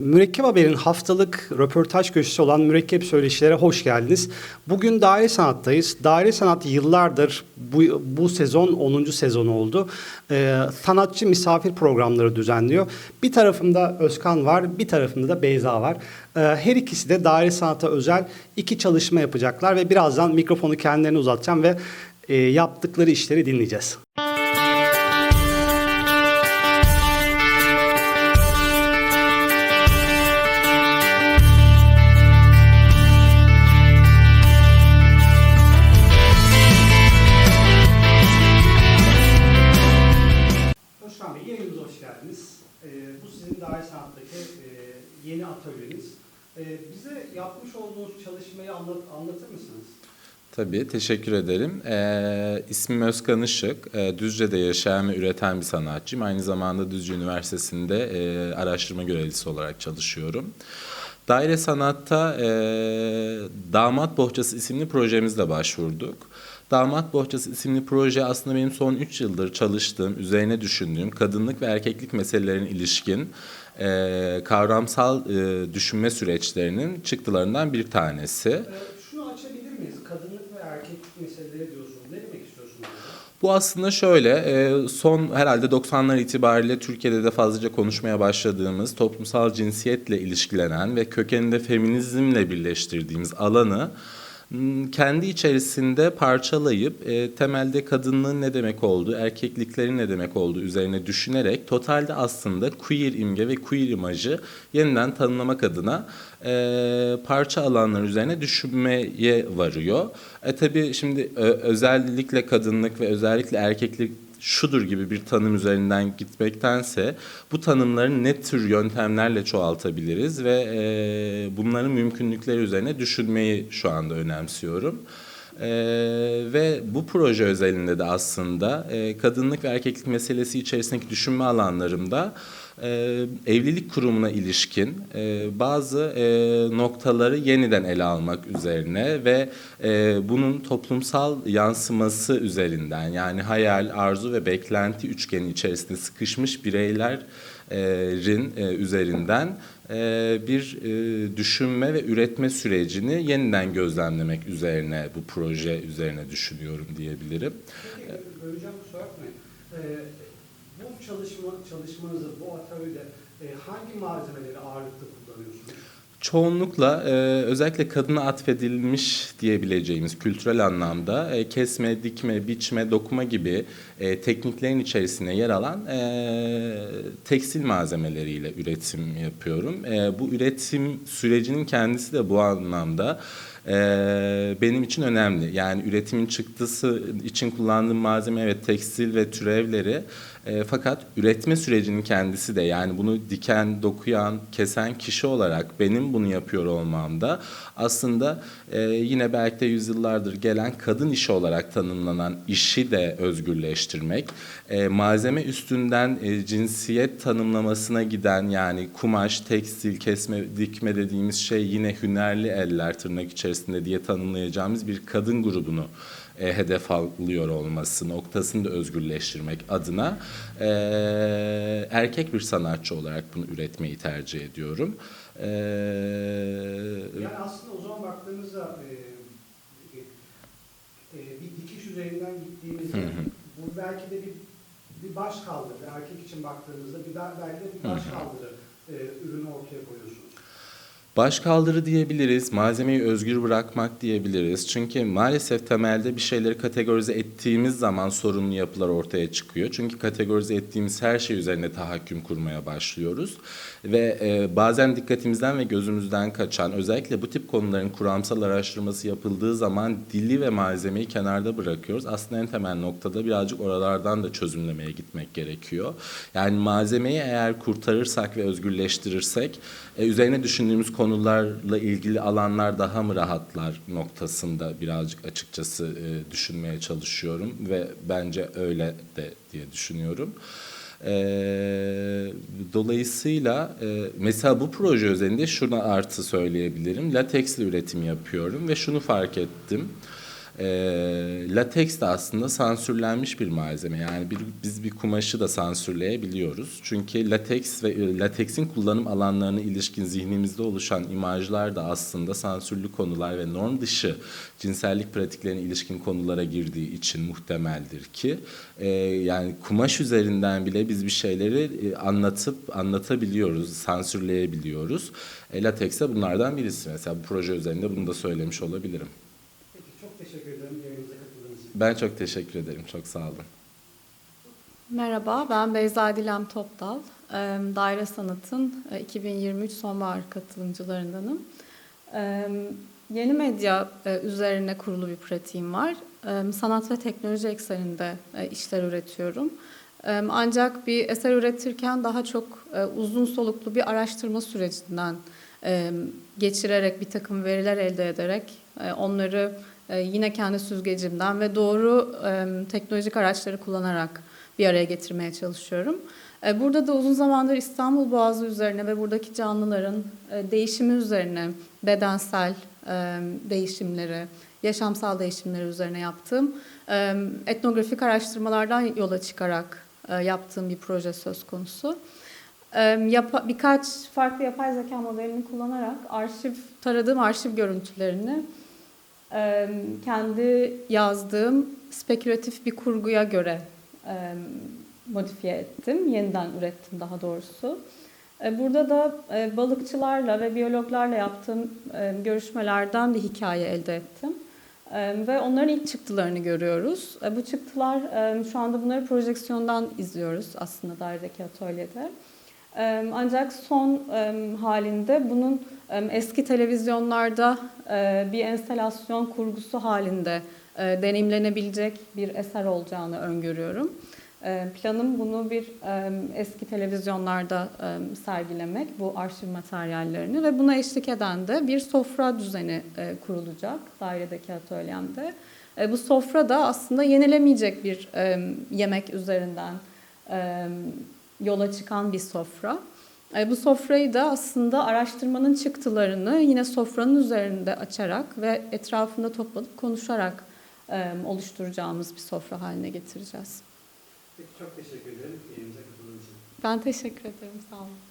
Mürekkep Haber'in haftalık röportaj köşesi olan Mürekkep Söyleşilere hoş geldiniz. Bugün daire sanattayız. Daire sanat yıllardır bu, bu sezon 10. sezon oldu. Ee, sanatçı misafir programları düzenliyor. Bir tarafımda Özkan var, bir tarafımda da Beyza var. Ee, her ikisi de daire sanata özel iki çalışma yapacaklar ve birazdan mikrofonu kendilerine uzatacağım ve e, yaptıkları işleri dinleyeceğiz. Geldiniz. Ee, bu sizin daire sanattaki e, yeni atölyeniz. Ee, bize yapmış olduğunuz çalışmayı anlat, anlatır mısınız? Tabii, teşekkür ederim. Ee, ismim Özkan Işık. Ee, Düzce'de yaşayan ve üreten bir sanatçıyım. Aynı zamanda Düzce Üniversitesi'nde e, araştırma görevlisi olarak çalışıyorum. Daire Sanat'ta e, Damat Bohçası isimli projemizle başvurduk. Damat Bohçası isimli proje aslında benim son 3 yıldır çalıştığım, üzerine düşündüğüm kadınlık ve erkeklik meselelerine ilişkin e, kavramsal e, düşünme süreçlerinin çıktılarından bir tanesi. Ee, şunu açabilir miyiz? Kadınlık ve erkeklik meseleleri diyorsunuz. Ne demek istiyorsunuz? Bu aslında şöyle, e, son herhalde 90'lar itibariyle Türkiye'de de fazlaca konuşmaya başladığımız toplumsal cinsiyetle ilişkilenen ve kökeninde feminizmle birleştirdiğimiz alanı kendi içerisinde parçalayıp e, temelde kadınlığın ne demek olduğu, erkekliklerin ne demek olduğu üzerine düşünerek totalde aslında queer imge ve queer imajı yeniden tanımlamak adına e, parça alanlar üzerine düşünmeye varıyor. E tabii şimdi ö- özellikle kadınlık ve özellikle erkeklik şudur gibi bir tanım üzerinden gitmektense bu tanımları ne tür yöntemlerle çoğaltabiliriz ve e, bunların mümkünlükleri üzerine düşünmeyi şu anda önemsiyorum. Ee, ve bu proje özelinde de aslında e, kadınlık ve erkeklik meselesi içerisindeki düşünme alanlarımda e, evlilik kurumuna ilişkin e, bazı e, noktaları yeniden ele almak üzerine ve e, bunun toplumsal yansıması üzerinden yani hayal, arzu ve beklenti üçgeni içerisinde sıkışmış bireylerin e, üzerinden bir düşünme ve üretme sürecini yeniden gözlemlemek üzerine bu proje üzerine düşünüyorum diyebilirim. Böleceğim kusura bakmayın. Bu çalışma, çalışmanızı, bu atölyede hangi malzemeleri ağırlıklı kullanıyorsunuz? Çoğunlukla e, özellikle kadına atfedilmiş diyebileceğimiz kültürel anlamda e, kesme, dikme, biçme, dokuma gibi e, tekniklerin içerisine yer alan e, tekstil malzemeleriyle üretim yapıyorum. E, bu üretim sürecinin kendisi de bu anlamda e, benim için önemli. Yani üretimin çıktısı için kullandığım malzeme evet tekstil ve türevleri e, fakat üretme sürecinin kendisi de yani bunu diken, dokuyan, kesen kişi olarak benim bunu yapıyor olmamda aslında e, yine belki de yüzyıllardır gelen kadın işi olarak tanımlanan işi de özgürleştirmek, e, malzeme üstünden e, cinsiyet tanımlamasına giden yani kumaş, tekstil, kesme, dikme dediğimiz şey yine hünerli eller tırnak içerisinde diye tanımlayacağımız bir kadın grubunu e, hedef alıyor olması noktasını da özgürleştirmek adına e, erkek bir sanatçı olarak bunu üretmeyi tercih ediyorum. E, Yani aslında o zaman baktığımızda e, e, bir dikiş üzerinden gittiğimizde Hı hı. bu belki de bir bir baş kaldırı, erkek için baktığımızda bir bel- belki de bir baş kaldırı e, ürünü ortaya koyuyorsunuz. Baş kaldırı diyebiliriz, malzemeyi özgür bırakmak diyebiliriz. Çünkü maalesef temelde bir şeyleri kategorize ettiğimiz zaman sorunlu yapılar ortaya çıkıyor. Çünkü kategorize ettiğimiz her şey üzerine tahakküm kurmaya başlıyoruz. Ve e, bazen dikkatimizden ve gözümüzden kaçan, özellikle bu tip konuların kuramsal araştırması yapıldığı zaman dili ve malzemeyi kenarda bırakıyoruz. Aslında en temel noktada birazcık oralardan da çözümlemeye gitmek gerekiyor. Yani malzemeyi eğer kurtarırsak ve özgürleştirirsek, e, üzerine düşündüğümüz konularla ilgili alanlar daha mı rahatlar noktasında birazcık açıkçası e, düşünmeye çalışıyorum ve bence öyle de diye düşünüyorum. E, dolayısıyla e, mesela bu proje özelinde şuna artı söyleyebilirim. Lateksle üretim yapıyorum ve şunu fark ettim. E, lateks de aslında sansürlenmiş bir malzeme. Yani bir, biz bir kumaşı da sansürleyebiliyoruz. Çünkü lateks ve e, lateksin kullanım alanlarına ilişkin zihnimizde oluşan imajlar da aslında sansürlü konular ve norm dışı cinsellik pratiklerine ilişkin konulara girdiği için muhtemeldir ki e, yani kumaş üzerinden bile biz bir şeyleri e, anlatıp anlatabiliyoruz, sansürleyebiliyoruz. E, lateks de bunlardan birisi. Mesela bu proje üzerinde bunu da söylemiş olabilirim. Teşekkür ederim yayınımıza katıldığınız için. Ben çok teşekkür ederim. Çok sağ olun. Merhaba, ben Beyza Dilem Topdal. Eee, Daire Sanat'ın e, 2023 sonbahar katılımcılarındanım. Eee, Yeni medya e, üzerine kurulu bir pratiğim var. Sanat ve teknoloji ekseninde e, işler üretiyorum. Eee, Ancak bir eser üretirken daha çok e, uzun soluklu bir araştırma sürecinden e, geçirerek bir takım veriler elde ederek e, onları e, yine kendi süzgecimden ve doğru teknolojik araçları kullanarak bir araya getirmeye çalışıyorum. E, Burada da uzun zamandır İstanbul Boğazı üzerine ve buradaki canlıların e, değişimi üzerine bedensel değişimleri, yaşamsal değişimleri üzerine yaptığım etnografik araştırmalardan yola çıkarak e, yaptığım bir proje söz konusu. Birkaç farklı yapay zeka modelini kullanarak arşiv taradığım arşiv görüntülerini kendi yazdığım spekülatif bir kurguya göre modifiye ettim, yeniden ürettim daha doğrusu. E, Burada da e, balıkçılarla ve biyologlarla yaptığım görüşmelerden bir hikaye elde ettim. Ve onların ilk çıktılarını görüyoruz. E, Bu çıktılar şu anda bunları projeksiyondan izliyoruz aslında dairedeki atölyede. Ancak son halinde bunun eski televizyonlarda e, bir enstelasyon kurgusu halinde e, deneyimlenebilecek bir eser olacağını öngörüyorum. E, Planım bunu bir eski televizyonlarda sergilemek, bu arşiv materyallerini ve buna eşlik eden de bir sofra düzeni kurulacak dairedeki atölyemde. Bu sofra da aslında yenilemeyecek bir yemek üzerinden yola çıkan bir sofra. Bu sofrayı da aslında araştırmanın çıktılarını yine sofranın üzerinde açarak ve etrafında toplanıp konuşarak oluşturacağımız bir sofra haline getireceğiz. Peki çok teşekkür ederim. Ben teşekkür ederim, sağ olun.